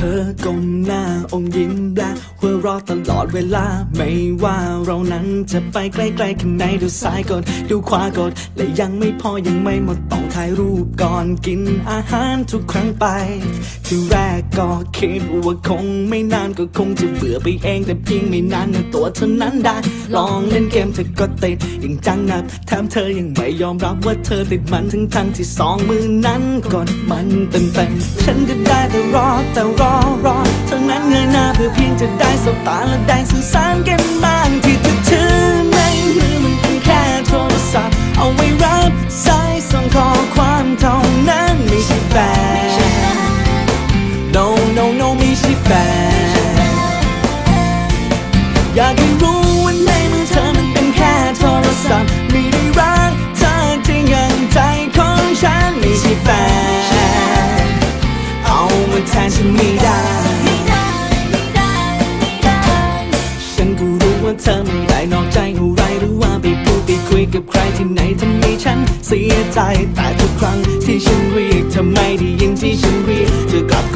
ธอก้มหน้าอมยิ้มและหัวเราะตลอดเวลา ไม่ว่าเรานั้นจะไปใกล้ๆแค่ไหนดูซ้ายกดดูขวากดและยังไม่พอยังไม่หมดต้อง ถ่ายรูปก่อนกินอาหารทุกครั้งไป ที่แรกก็คิดว่าคงไม่นานก็คงจะเบื่อไปเองแต่เพียงไม่นานนะตัวเธอนั้นได้ ลองเล่นเกมเธอก็ติดอย่างจังนับแถมเธอยังไม่ยอมรับว่าเธอติดมันทั้งทั้งที่สองมือนั้นกดมันเต็มเต็มๆฉันก็ได้แต่รอแต่รอรอเท่านั้นเงยหน้าเพื่อเพียงจะได้สบตาและได้สื่อสารกันบ้าง อยากให้รู้ว่าในมือเธอมันเป็นแค่โทรศัพท์ไม่ได้รักเธอจริงอย่างใจของฉันไม่ใช่แฟนเอามาแทนฉันไม่ได้ฉันก็รู้ว่าเธอไม่ได้นอกใจอะไรหรือว่าไปพูดไปคุยกับใครที่ไหนทำให้ฉันเสียใจแต่ทุกครั้งที่ฉันรี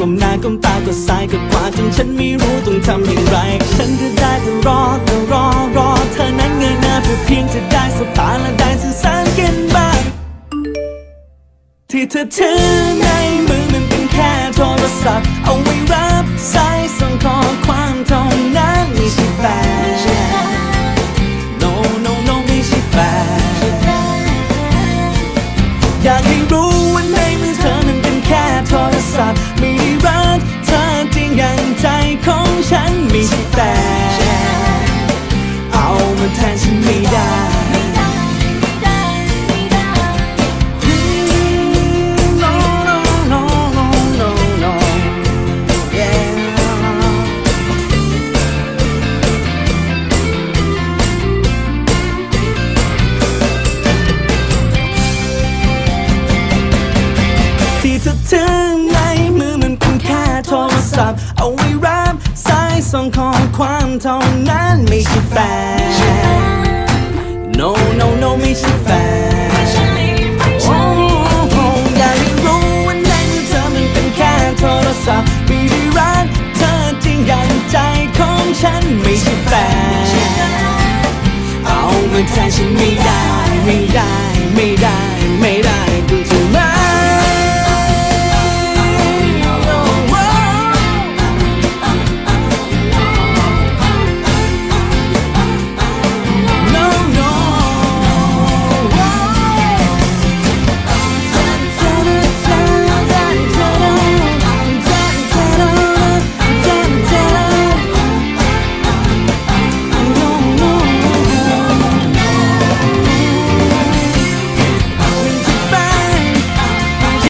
ก้มหน้าก้มตาก็ซ้ายก็ขวาจนฉันไม่รู้ต้องทำอย่างไร ฉันก็ได้แต่รอแต่รอรอเธอนั้นเงยหน้าเพื่อเพียงจะได้สบตาและได้สื่อสารกันบ้างที่เธอถือในมือมันเป็นแค่โทรศัพท์เอาไว้รับสายส่งข้อความเท่านั้นไม่ใช่แฟน no no no ไม่ใช่แฟนอยากให้รู้ ฉันไม่ได้ No, no, no, no, no, no. Yeah. ที่เธอถือในมือมันเป็นแค่โทรศัพท์เอาไว้รับสาย ส่งข้อความเท่านั้นไม่ใช่แฟน No no no ไม่ใช่แฟนโอ้โหอยากให้รู้ว่าในมือเธอมันเป็นแค่โทรศัพท์ไม่ได้รักเธอจริงอย่างใจของฉันไม่ใช่แฟนเอามาแทนฉันไม่ได้ไม่ได้ไม่ได้